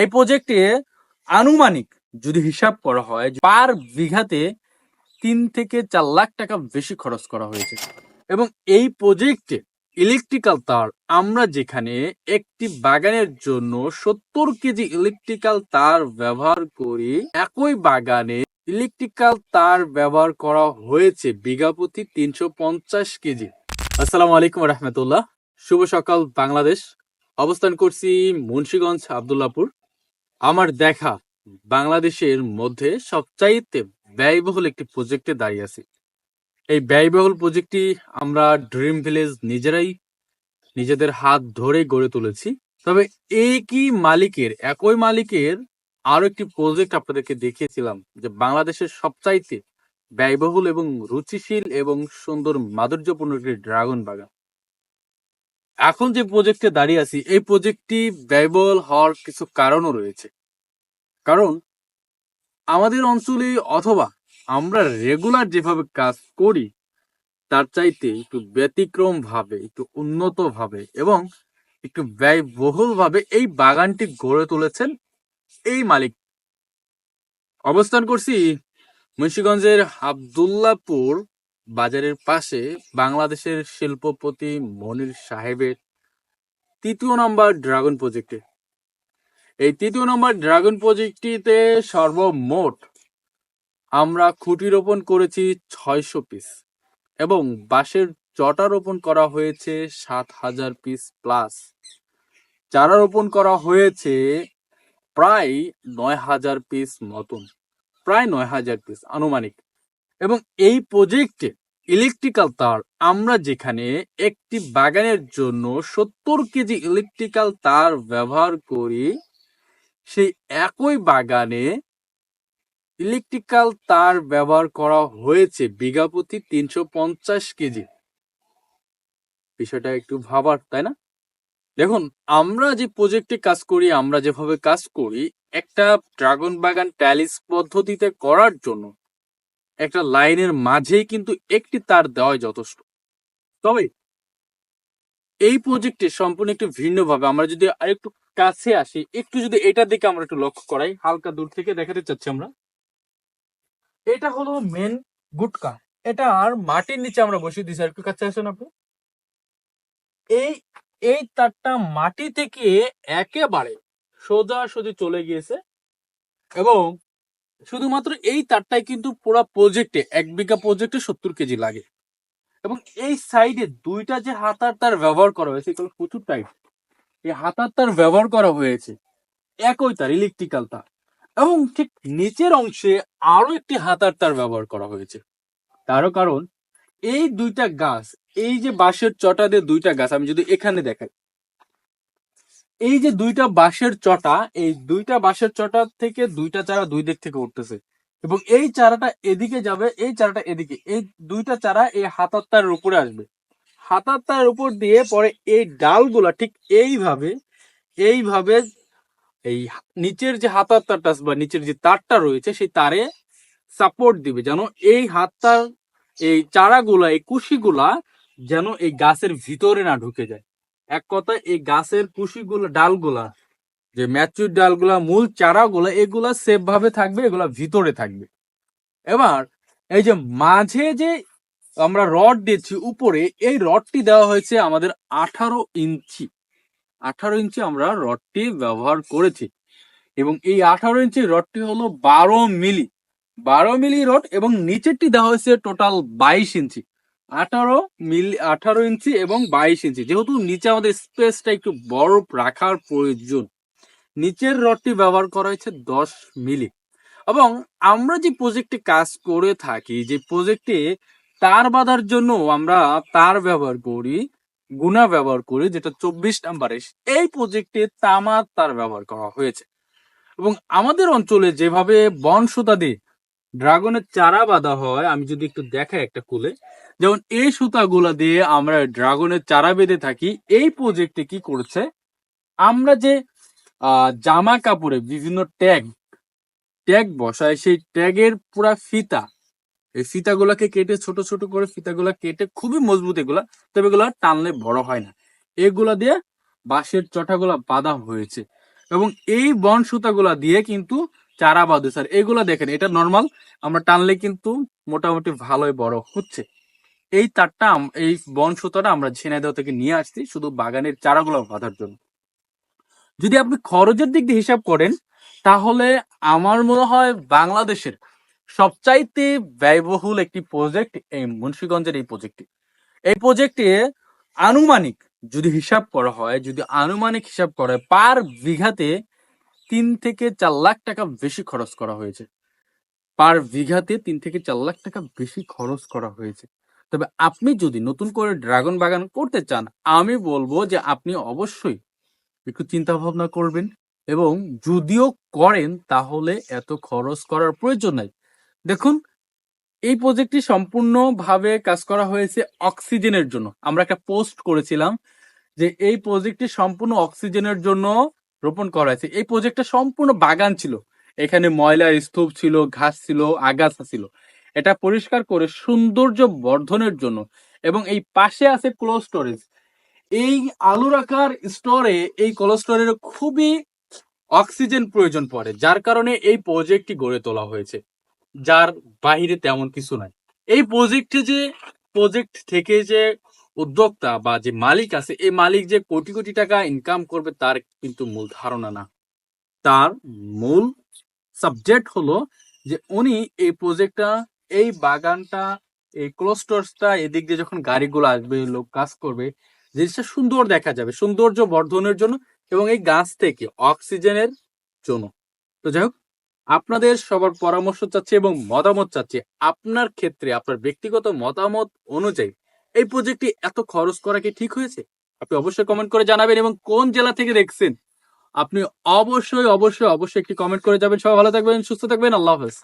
এই প্রজেক্টে আনুমানিক যদি হিসাব করা হয় পার বিঘাতে তিন থেকে চার লাখ টাকা বেশি খরচ করা হয়েছে। এবং এই প্রজেক্টে ইলেকট্রিক্যাল তার আমরা যেখানে একটি বাগানের জন্য সত্তর কেজি ইলেকট্রিক্যাল তার ব্যবহার করি, একই বাগানে ইলেকট্রিক্যাল তার ব্যবহার করা হয়েছে বিঘা প্রতি তিনশো পঞ্চাশ কেজি। আসসালামু আলাইকুম রহমতুল্লাহ। শুভ সকাল বাংলাদেশ। অবস্থান করছি মুন্সীগঞ্জ আবদুল্লাপুর। আমার দেখা বাংলাদেশের মধ্যে সবচাইতে ব্যয়বহুল একটি প্রজেক্টে দাঁড়িয়ে আছি। এই ব্যয়বহুল প্রজেক্টটি আমরা ড্রিম ভিলেজ নিজেরাই নিজেদের হাত ধরে গড়ে তুলেছি। তবে একই মালিকের একই মালিকের আরও একটি প্রজেক্ট আপনাদেরকে দেখিয়েছিলাম যে বাংলাদেশের সবচাইতে ব্যয়বহুল এবং রুচিশীল এবং সুন্দর মাধুর্যপূর্ণ একটি ড্রাগন বাগান। এখন যে প্রজেক্টে দাঁড়িয়ে আছি, এই প্রজেক্টটি ব্যয়বহুল হওয়ার কিছু কারণও রয়েছে। কারণ আমাদের অঞ্চলে অথবা আমরা রেগুলার যেভাবে কাজ করি, তার চাইতে একটু ব্যতিক্রম ভাবে একটু উন্নত ভাবে এবং একটু ব্যয়বহুল ভাবে এই বাগানটি গড়ে তুলেছেন এই মালিক। অবস্থান করছি মুন্সিগঞ্জের আবদুল্লাপুর বাজারের পাশে বাংলাদেশের শিল্পপতি মনির সাহেবের তৃতীয় নম্বর ড্রাগন প্রজেক্টে। এই তৃতীয় নম্বর ড্রাগন প্রজেক্টটিতে সর্বমোট আমরা খুঁটি রোপণ করেছি ছয়শো পিস এবং বাঁশের চটা রোপণ করা হয়েছে সাত হাজার পিস প্লাস। চারা রোপণ করা হয়েছে প্রায় নয় হাজার পিস মতন, প্রায় নয় হাজার পিস আনুমানিক। এবং এই প্রজেক্টে ইলেকট্রিক্যাল তার আমরা যেখানে একটি বাগানের জন্য সত্তর কেজি ইলেকট্রিক্যাল তার ব্যবহার করি, সেই একই বাগানে ইলেকট্রিক্যাল তার ব্যবহার করা হয়েছে বিঘা প্রতি তিনশো পঞ্চাশ কেজি। বিষয়টা একটু ভাবার, তাই না? দেখুন, আমরা যে প্রজেক্টে কাজ করি, আমরা যেভাবে কাজ করি, একটা ড্রাগন বাগান ট্যালিস পদ্ধতিতে করার জন্য একটা লাইনের মাঝেই কিন্তু একটি তার দেওয়াই যথেষ্ট। তবে এই প্রজেক্টে সম্পূর্ণ একটু ভিন্নভাবে আমরা যদি আরেকটু কাছে আসি, একটু যদি এটার দিকে আমরা একটু লক্ষ্য করাই, হালকা দূর থেকে দেখাতে চাচ্ছি আমরা। এটা হলো মেন গুটকা। এটা আর মাটির নিচে আমরা বসিয়ে দিয়েছি। আর একটু কাছে আসেন আপনি। এই এই তারটা মাটি থেকে একেবারে সোজা সোজি চলে গিয়েছে এবং শুধুমাত্র এই তারটাই কিন্তু পুরো প্রজেক্টে এক বিঘা প্রজেক্টে সত্তর কেজি লাগে। এবং এই সাইডে দুইটা যে হাতার তার ব্যবহার করা হয়েছে এগুলো প্রচুর টাইট এই হাতার তার ব্যবহার করা হয়েছে একই তার ইলেকট্রিক্যাল তার। এবং ঠিক নিচের অংশে আরও একটি হাতার তার ব্যবহার করা হয়েছে। তারও কারণ, এই দুইটা গাছ, এই যে বাঁশের চটা দিয়ে দুইটা গাছ, আমি যদি এখানে দেখাই এই যে দুইটা বাঁশের চটা, এই দুইটা বাঁশের চটা থেকে দুইটা চারা দুই দিক থেকে উঠতেছে। এবং এই চারাটা এদিকে যাবে, এই চারাটা এদিকে। এই দুইটা চারা এই হাতার উপরে আসবে। হাতার উপর দিয়ে পরে এই ডালগুলা ঠিক এইভাবে এইভাবে এই নিচের যে হাতার তারটা বা নিচের যে তারটা রয়েছে, সেই তারে সাপোর্ট দিবে। যেন এই হাতটার এই চারাগুলা, এই কুশিগুলা যেন এই গাছের ভিতরে না ঢুকে যায়। এক কথায় এই গাছের কুশিগুলা, ডালগুলা, যে ম্যাচুর ডালগুলা, মূল চারাগুলা, এগুলা সেফ ভাবে থাকবে, এগুলা ভিতরে থাকবে। এবার এই যে মাঝে যে আমরা রড দিয়েছি উপরে, এই রডটি দেওয়া হয়েছে আমাদের আঠারো ইঞ্চি। আঠারো ইঞ্চি আমরা রডটি ব্যবহার করেছি। এবং এই আঠারো ইঞ্চি রডটি হলো বারো মিলি। বারো মিলি রড এবং নিচেরটি দেওয়া হয়েছে টোটাল বাইশ ইঞ্চি। আঠারো মিলি, আঠারো ইঞ্চি এবং বাইশ ইঞ্চি। যেহেতু নিচে আমাদের স্পেসটা একটু বড় রাখার প্রয়োজন, নিচের রডটি ব্যবহার করা হয়েছে দশ মিলি। এবং আমরা যে প্রজেক্টে কাজ করে থাকি, যে প্রজেক্টে তার বাঁধার জন্য আমরা তার ব্যবহার করি গুণা ব্যবহার করি, যেটা চব্বিশ নাম্বারে, এই প্রজেক্টে তামার তার ব্যবহার করা হয়েছে। এবং আমাদের অঞ্চলে যেভাবে বন সুতা দিয়ে ড্রাগনের চারা বাঁধা হয়, আমি যদি একটু দেখাই একটা কুলে। যেমন এই সুতাগুলা দিয়ে আমরা ড্রাগনের চারা বেঁধে থাকি, এই প্রজেক্টে কি করেছে? আমরা যে জামা কাপড়ে বিভিন্ন ট্যাগ ট্যাগ বসায় সেই ট্যাগের পুরা ফিতা, এই ফিতাগুলাকে কেটে, ছোট ছোট করে ফিতাগুলা কেটে, খুবই মজবুত এগুলা, তবে এগুলা টানলে বড় হয় না। এগুলা দিয়ে বাঁশের চটাগুলা বাঁধা হয়েছে। এবং এই বন সুতাগুলা দিয়ে কিন্তু চারা বাঁধে স্যার এগুলা দেখেন, এটা নর্মাল আমরা টানলে কিন্তু মোটামুটি ভালোই বড় হচ্ছে। এই তারটা এই বন সুতাটা আমরা ঝিনাইদহ থেকে নিয়ে আসছি শুধু বাগানের চারাগুলো বাঁধার জন্য। যদি আপনি খরচের দিক দিয়ে হিসাব করেন, তাহলে আমার মনে হয় বাংলাদেশের সবচাইতে ব্যয়বহুল একটি প্রজেক্ট এই মুন্সীগঞ্জের এই প্রজেক্টটি এই প্রজেক্টে আনুমানিক যদি হিসাব করা হয়, যদি আনুমানিক হিসাব করা পার বিঘাতে তিন থেকে চার লাখ টাকা বেশি খরচ করা হয়েছে। পার বিঘাতে তিন থেকে চার লাখ টাকা বেশি খরচ করা হয়েছে। তবে আপনি যদি নতুন করে ড্রাগন বাগান করতে চান, আমি বলব যে আপনি অবশ্যই একটু চিন্তা ভাবনা করবেন এবং যদিও করেন, তাহলে এত খরচ করার প্রয়োজন নাই। দেখুন, এই প্রজেক্টটি সম্পূর্ণভাবে কাজ করা হয়েছে অক্সিজেনের জন্য। আমরা একটা পোস্ট করেছিলাম যে এই প্রজেক্টটি সম্পূর্ণ অক্সিজেনের জন্য রোপণ করা হয়েছে। এই প্রজেক্টটা সম্পূর্ণ বাগান ছিল। এখানে ময়লার স্তূপ ছিল, ঘাস ছিল, আগাছা ছিল। এটা পরিষ্কার করে সৌন্দর্য বর্ধনের জন্য এবং এই পাশে আছে ক্লোজ স্টোরেজ এই আলু রাখার স্টোরে এই কোল্ড স্টোরের খুবই অক্সিজেন প্রয়োজন পড়ে, যার কারণে এই প্রজেক্টটি গড়ে তোলা হয়েছে। যার বাইরে তেমন কিছু নাই। এই প্রজেক্টে যে প্রজেক্ট থেকে যে উদ্যোক্তা বা যে মালিক আছে, এই মালিক যে কোটি কোটি টাকা ইনকাম করবে, তার কিন্তু মূল ধারণা না। তার মূল সাবজেক্ট হলো যে উনি এই প্রজেক্টটা এই বাগানটা, এই ক্লোস্টার্সটা এদিক দিয়ে যখন গাড়িগুলো আসবে, লোক কাজ করবে, জিনিসটা সুন্দর দেখা যাবে, সৌন্দর্য বর্ধনের জন্য এবং এই গাছ থেকে অক্সিজেনের জন্য। তো যাই হোক, আপনাদের সবার পরামর্শ চাচ্ছে এবং মতামত চাচ্ছে। আপনার ক্ষেত্রে, আপনার ব্যক্তিগত মতামত অনুযায়ী এই প্রজেক্টটি এত খরচ করা কি ঠিক হয়েছে? আপনি অবশ্যই কমেন্ট করে জানাবেন এবং কোন জেলা থেকে দেখছেন? আপনি অবশ্যই অবশ্যই অবশ্যই একটি কমেন্ট করে যাবেন। সবাই ভালো থাকবেন, সুস্থ থাকবেন। আল্লাহ হাফেজ।